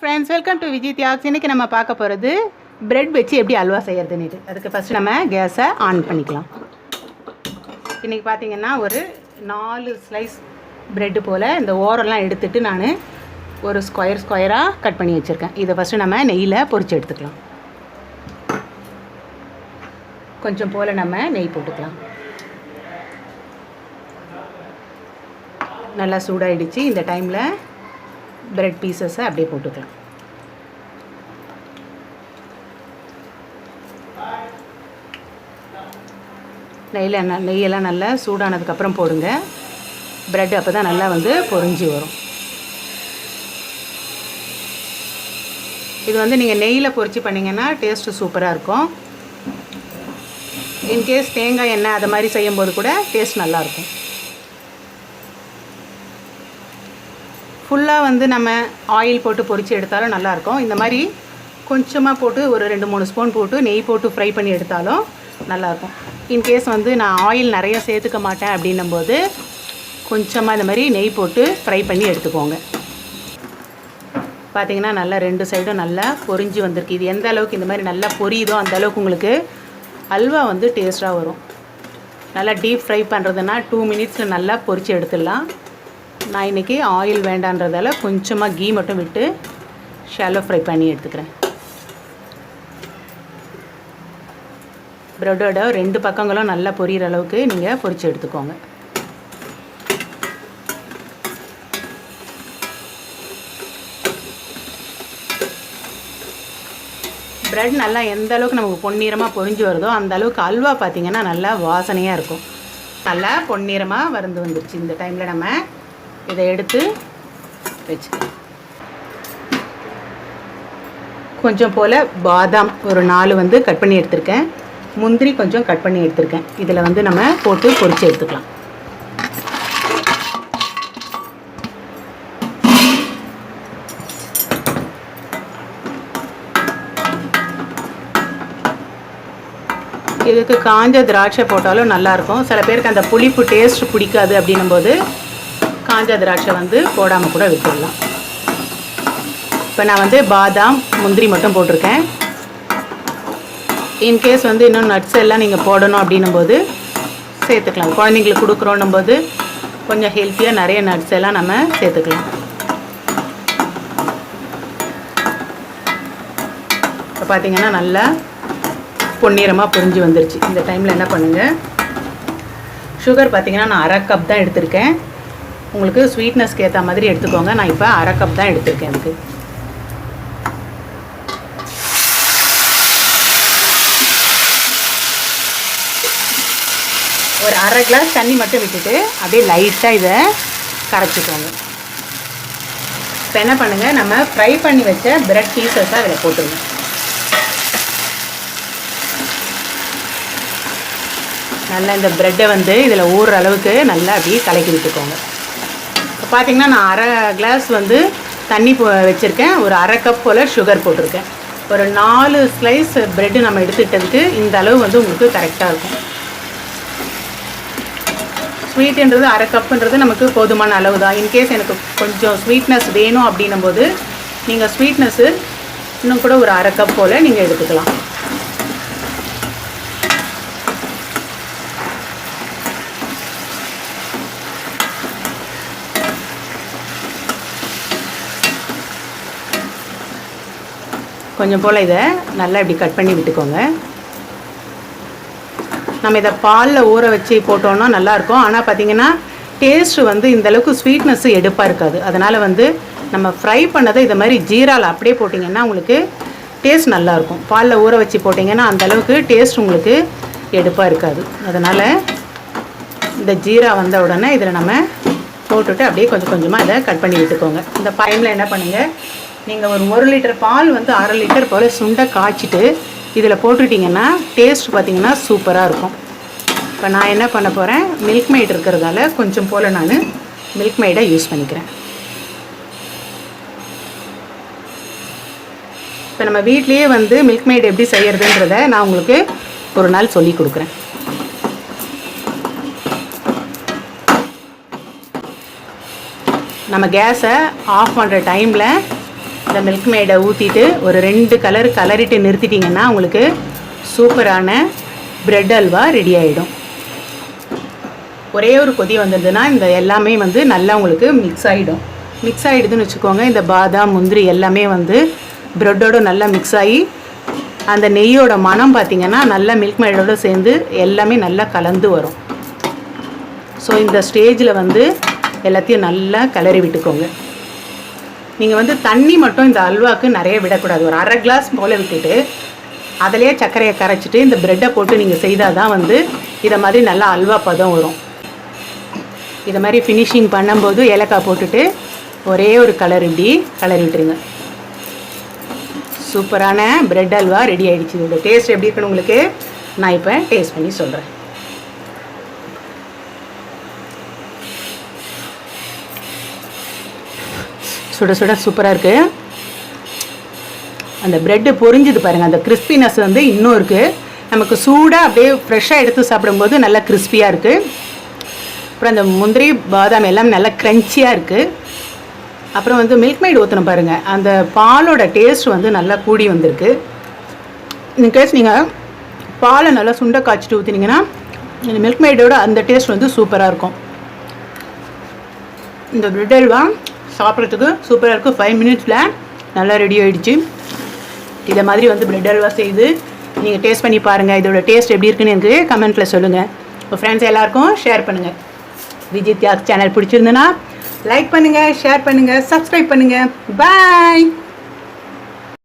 Friends welcome to Vijay Thiyags இன்றைக்கி நம்ம பார்க்க போகிறது பிரெட் வச்சு எப்படி அல்வா செய்யறதுன்னு அதுக்கு ஃபஸ்ட்டு நம்ம கேஸை ஆன் பண்ணிக்கலாம். இன்றைக்கி பார்த்தீங்கன்னா ஒரு நாலு ஸ்லைஸ் பிரெட்டு போல் இந்த ஓரெல்லாம் எடுத்துட்டு நான் ஒரு ஸ்கொயர் ஸ்கொயராக கட் பண்ணி வச்சுருக்கேன். இதை ஃபஸ்ட்டு நம்ம நெய்யில் பொறிச்சு எடுத்துக்கலாம். கொஞ்சம் போல் நம்ம நெய் போட்டுக்கலாம். நல்லா சூடாகிடுச்சு இந்த டைமில் பிரெட் பீசஸை அப்படியே போட்டுக்கலாம் நெய்யில் நெய்யெல்லாம் நல்லா சூடானதுக்கப்புறம் போடுங்க. பிரெட் அப்போ தான் நல்லா வந்து பொரிஞ்சு வரும். இது வந்து நீங்கள் நெய்யில் பொறிச்சு பண்ணிங்கன்னா டேஸ்ட்டு சூப்பராக இருக்கும். இன்கேஸ் தேங்காய் எண்ணெய் அது மாதிரி செய்யும்போது கூட டேஸ்ட் நல்லாயிருக்கும் வந்து நம்ம ஆயில் போட்டு பொரித்து எடுத்தாலும் நல்லாயிருக்கும். இந்த மாதிரி கொஞ்சமாக போட்டு ஒரு ரெண்டு மூணு ஸ்பூன் போட்டு நெய் போட்டு ஃப்ரை பண்ணி எடுத்தாலும் நல்லாயிருக்கும். இன்கேஸ் வந்து நான் ஆயில் நிறைய சேர்த்துக்க மாட்டேன் அப்படின்னும்போது கொஞ்சமாக இந்த மாதிரி நெய் போட்டு ஃப்ரை பண்ணி எடுத்துக்கோங்க. பார்த்தீங்கன்னா நல்லா ரெண்டு சைடும் நல்லா பொரிஞ்சு வந்திருக்கு. இது எந்த அளவுக்கு இந்த மாதிரி நல்லா பொரியுதோ அந்த அளவுக்கு உங்களுக்கு அல்வா வந்து டேஸ்ட்டாக வரும். நல்லா டீப் ஃப்ரை பண்ணுறதுனா டூ மினிட்ஸில் நல்லா பொரித்து எடுத்துடலாம். நான் இன்றைக்கி ஆயில் வேண்டான்றதால கொஞ்சமாக கீ மட்டும் விட்டு ஷாலோ ஃப்ரை பண்ணி எடுத்துக்கிறேன். ப்ரெட்டோட ரெண்டு பக்கங்களும் நல்லா பொரியிற அளவுக்கு நீங்கள் பொரித்து எடுத்துக்கோங்க. ப்ரெட் நல்லா எந்த அளவுக்கு நமக்கு பொன்னிறமாக பொரிஞ்சு வருதோ அந்த அளவுக்கு அல்வா பார்த்திங்கன்னா நல்லா வாசனையாக இருக்கும். நல்லா பொன்னிறமாக வருந்து வந்துருச்சு இந்த டைமில் நம்ம இதை எடுத்து வச்சுக்கலாம் கொஞ்சம் போல் பாதாம் ஒரு நாலு வந்து கட் பண்ணி எடுத்திருக்கேன். முந்திரி கொஞ்சம் கட் பண்ணி எடுத்திருக்கேன். இதில் வந்து நம்ம போட்டு பொரித்து எடுத்துக்கலாம். இதுக்கு காஞ்ச திராட்சை போட்டாலும் நல்லாயிருக்கும் சில பேருக்கு அந்த புளிப்பு டேஸ்ட் பிடிக்காது அப்படின்னும்போது காஞ்ச திராட்சை வந்து போடாமல் கூட விட்டுடலாம். இப்போ நான் வந்து பாதாம் முந்திரி மட்டும் போட்டிருக்கேன். இன்கேஸ் வந்து இன்னும் நட்ஸ் எல்லாம் நீங்கள் போடணும் அப்படின்னும் போது சேர்த்துக்கலாம். குழந்தைங்களுக்கு கொடுக்குறோன்னும் போது கொஞ்சம் ஹெல்த்தியாக நிறைய நட்ஸ் எல்லாம் நம்ம சேர்த்துக்கலாம். இப்போ பார்த்தீங்கன்னா நல்லா பொன்னிறமாக புரிஞ்சு வந்துருச்சு. இந்த டைமில் என்ன பண்ணுங்கள் சுகர் பார்த்தீங்கன்னா நான் அரை கப் தான் எடுத்திருக்கேன். உங்களுக்கு ஸ்வீட்னஸ்க்கு ஏற்ற மாதிரி எடுத்துக்கோங்க. நான் இப்போ அரை கப் தான் எடுத்திருக்கேன் எனக்கு. ஒரு அரை கிளாஸ் தண்ணி மட்டும் விட்டுட்டு அப்படியே லைட்டாக இதை கரைச்சிக்கோங்க. இப்போ என்ன பண்ணுங்கள் நம்ம ஃப்ரை பண்ணி வச்ச பிரெட் பீசஸாக அதில் போட்டுருங்க. நல்லா இந்த ப்ரெட்டை வந்து இதில் ஊறுற அளவுக்கு நல்லா அப்படியே கலக்கி விட்டுக்கோங்க. பார்த்தீங்கன்னா நான் அரை கிளாஸ் வந்து தண்ணி போ வச்சுருக்கேன். ஒரு அரை கப் போல் சுகர் போட்டிருக்கேன். ஒரு நாலு ஸ்லைஸ் ப்ரெட்டு நம்ம எடுத்துக்கிட்டதுக்கு இந்த அளவு வந்து உங்களுக்கு கரெக்டாக இருக்கும். ஸ்வீட்டுன்றது அரை கப்புன்றது நமக்கு போதுமான அளவு தான். இன்கேஸ் எனக்கு கொஞ்சம் ஸ்வீட்னஸ் வேணும் அப்படின்னும் போது நீங்கள் ஸ்வீட்னஸ்ஸு இன்னும் கூட ஒரு அரை கப் போல் நீங்கள் எடுத்துக்கலாம். கொஞ்சம் போல் இதை நல்லா இப்படி கட் பண்ணி விட்டுக்கோங்க. நம்ம இதை பாலில் ஊற வச்சு போட்டோன்னா நல்லாயிருக்கும் ஆனால் பார்த்தீங்கன்னா டேஸ்ட்டு வந்து இந்தளவுக்கு ஸ்வீட்னஸ்ஸு எடுப்பாக இருக்காது. அதனால் வந்து நம்ம ஃப்ரை பண்ணதை இதை மாதிரி ஜீராவில் அப்படியே போட்டிங்கன்னா உங்களுக்கு டேஸ்ட் நல்லாயிருக்கும் பாலில் ஊற வச்சு போட்டிங்கன்னா அந்தளவுக்கு டேஸ்ட் உங்களுக்கு எடுப்பாக இருக்காது. அதனால் இந்த ஜீரா வந்த உடனே இதில் நம்ம போட்டுட்டு அப்படியே கொஞ்சம் கொஞ்சமாக இதை கட் பண்ணி விட்டுக்கோங்க. இந்த டைமில் என்ன பண்ணுங்கள் நீங்கள் ஒரு ஒரு லிட்டர் பால் வந்து அரை லிட்டர் போல் சுண்டை காய்ச்சிட்டு இதில் போட்டுட்டிங்கன்னா டேஸ்ட் பார்த்திங்கன்னா சூப்பராக இருக்கும். இப்போ நான் என்ன பண்ண போகிறேன் மில்க் மெய்ட் இருக்கிறதால கொஞ்சம் போல் நான் மில்க் மெய்டை யூஸ் பண்ணிக்கிறேன். இப்போ நம்ம வீட்லேயே வந்து மில்க் மெய்டு எப்படி செய்கிறதுன்றத நான் உங்களுக்கு ஒரு நாள் சொல்லி கொடுக்குறேன். நம்ம கேஸை ஆஃப் பண்ணுற டைமில் இந்த மில்க் மேடை ஊற்றிட்டு ஒரு ரெண்டு கலர் கலரிட்டு நிறுத்திட்டிங்கன்னா உங்களுக்கு சூப்பரான பிரெட் அல்வா ரெடி ஆகிடும் ஒரே ஒரு கொதி வந்ததுன்னா இந்த எல்லாமே வந்து நல்லா உங்களுக்கு மிக்ஸ் ஆகிடும் மிக்ஸ் ஆகிடுதுன்னு வச்சுக்கோங்க இந்த பாதாம் முந்திரி எல்லாமே வந்து ப்ரெட்டோட நல்லா மிக்ஸ் ஆகி அந்த நெய்யோட மனம் பார்த்திங்கன்னா நல்லா மில்க் மேடோட சேர்ந்து எல்லாமே நல்லா கலந்து வரும். ஸோ இந்த ஸ்டேஜில் வந்து எல்லாத்தையும் நல்லா கிளறி விட்டுக்கோங்க. நீங்கள் வந்து தண்ணி மட்டும் இந்த அல்வாவுக்கு நிறைய விடக்கூடாது. ஒரு அரை கிளாஸ் போல் விட்டுட்டு அதிலேயே சர்க்கரையை கரைச்சிட்டு இந்த ப்ரெட்டை போட்டு நீங்கள் செய்தால் தான் வந்து இதை மாதிரி நல்லா அல்வா பதம் வரும். இதை மாதிரி ஃபினிஷிங் பண்ணும்போது ஏலக்காய் போட்டுட்டு ஒரே ஒரு கலர் இப்படி கலர் விட்டுருங்க. சூப்பரான ப்ரெட் அல்வா ரெடி ஆகிடுச்சு இதோட டேஸ்ட் எப்படி இருக்குன்னு உங்களுக்கு? நான் இப்போ டேஸ்ட் பண்ணி சொல்கிறேன் சுட சுட சூப்பராக இருக்குது அந்த ப்ரெட்டு பொரிஞ்சுது பாருங்கள் அந்த கிறிஸ்பினஸ் வந்து இன்னும் இருக்குது நமக்கு சூடாக அப்படியே ஃப்ரெஷ்ஷாக எடுத்து சாப்பிடும்போது நல்லா கிறிஸ்பியாக இருக்குது அப்புறம் அந்த முந்திரி பாதாம் எல்லாம் நல்லா க்ரன்ச்சியாக இருக்குது அப்புறம் வந்து மில்க் மைடு ஊற்றணும் பாருங்கள் அந்த பாலோட டேஸ்ட் வந்து நல்லா கூடி வந்திருக்கு. இன்கேஸ் நீங்கள் பாலை நல்லா சுண்டை காய்ச்சிட்டு ஊற்றினீங்கன்னா இந்த மில்க் மைடோட அந்த டேஸ்ட் வந்து சூப்பராக இருக்கும். இந்த பிரெட் அல்வா சாப்பிட்றதுக்கு சூப்பராக இருக்கும் ஃபைவ் மினிட்ஸில் நல்லா ரெடி ஆகிடுச்சு இதை மாதிரி வந்து பிரெட் அல்வா செய்து நீங்கள் டேஸ்ட் பண்ணி பாருங்கள் இதோட டேஸ்ட் எப்படி இருக்குன்னு எனக்கு கமெண்ட்டில் சொல்லுங்கள் உங்கள் ஃப்ரெண்ட்ஸ் எல்லாருக்கும் ஷேர் பண்ணுங்கள் விஜய் தியாக் சேனல் பிடிச்சிருந்துன்னா லைக் பண்ணுங்கள் ஷேர் பண்ணுங்கள் சப்ஸ்கிரைப் பண்ணுங்கள் பாய்